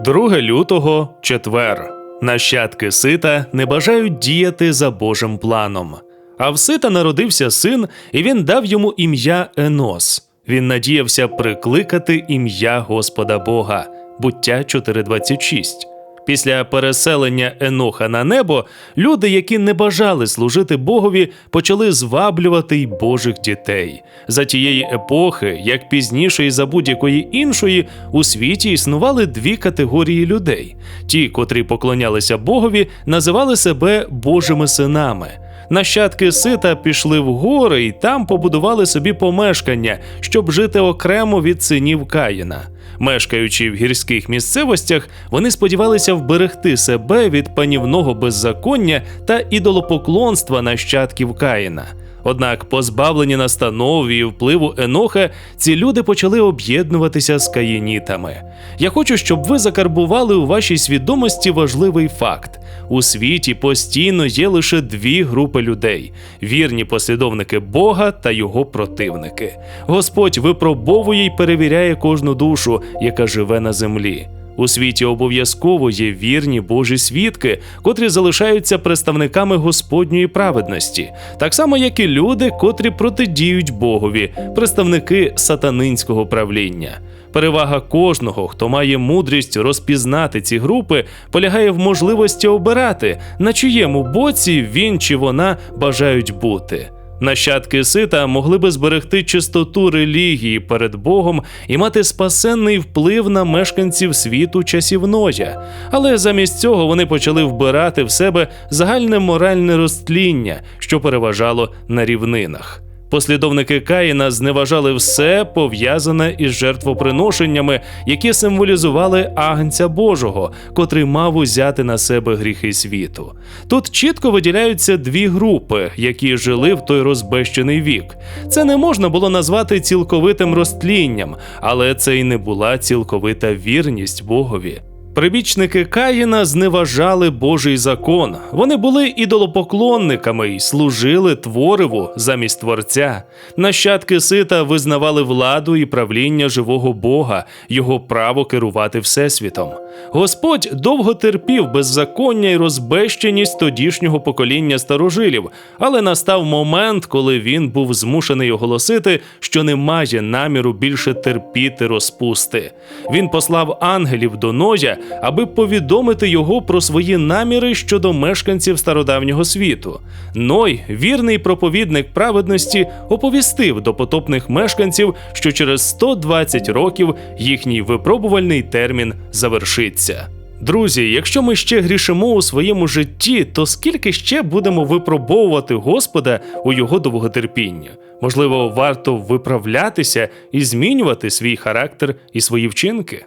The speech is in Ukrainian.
2 лютого четвер. Нащадки сита не бажають діяти за Божим планом. А в сита народився син, і він дав йому ім'я Енос. Він надіявся прикликати ім'я Господа Бога. Буття 4.26. Після переселення Еноха на небо люди, які не бажали служити Богові, почали зваблювати й Божих дітей. За тієї епохи, як пізніше і за будь-якої іншої, у світі існували дві категорії людей: ті, котрі поклонялися Богові, називали себе Божими синами. Нащадки сита пішли в гори і там побудували собі помешкання, щоб жити окремо від синів Каїна. Мешкаючи в гірських місцевостях, вони сподівалися вберегти себе від панівного беззаконня та ідолопоклонства нащадків Каїна. Однак, позбавлені настанов і впливу Еноха, ці люди почали об'єднуватися з каїнітами. Я хочу, щоб ви закарбували у вашій свідомості важливий факт: у світі постійно є лише дві групи людей: вірні послідовники Бога та його противники. Господь випробовує й перевіряє кожну душу, яка живе на землі. У світі обов'язково є вірні Божі свідки, котрі залишаються представниками Господньої праведності, так само як і люди, котрі протидіють Богові, представники сатанинського правління. Перевага кожного, хто має мудрість розпізнати ці групи, полягає в можливості обирати, на чиєму боці він чи вона бажають бути. Нащадки сита могли би зберегти чистоту релігії перед Богом і мати спасенний вплив на мешканців світу часів Ноя. Але замість цього вони почали вбирати в себе загальне моральне розтління, що переважало на рівнинах. Послідовники Каїна зневажали все пов'язане із жертвоприношеннями, які символізували агнця Божого, котрий мав узяти на себе гріхи світу. Тут чітко виділяються дві групи, які жили в той розбещений вік. Це не можна було назвати цілковитим розтлінням, але це й не була цілковита вірність Богові. Прибічники Каїна зневажали Божий закон. Вони були ідолопоклонниками і служили твориву замість творця. Нащадки сита визнавали владу і правління живого Бога, його право керувати всесвітом. Господь довго терпів беззаконня і розбещеність тодішнього покоління старожилів, але настав момент, коли він був змушений оголосити, що не має наміру більше терпіти розпусти. Він послав ангелів до Ноя, аби повідомити його про свої наміри щодо мешканців стародавнього світу. Ной, вірний проповідник праведності, оповістив до потопних мешканців, що через 120 років їхній випробувальний термін завершиться. Друзі, якщо ми ще грішимо у своєму житті, то скільки ще будемо випробовувати Господа у його довготерпіння? Можливо, варто виправлятися і змінювати свій характер і свої вчинки?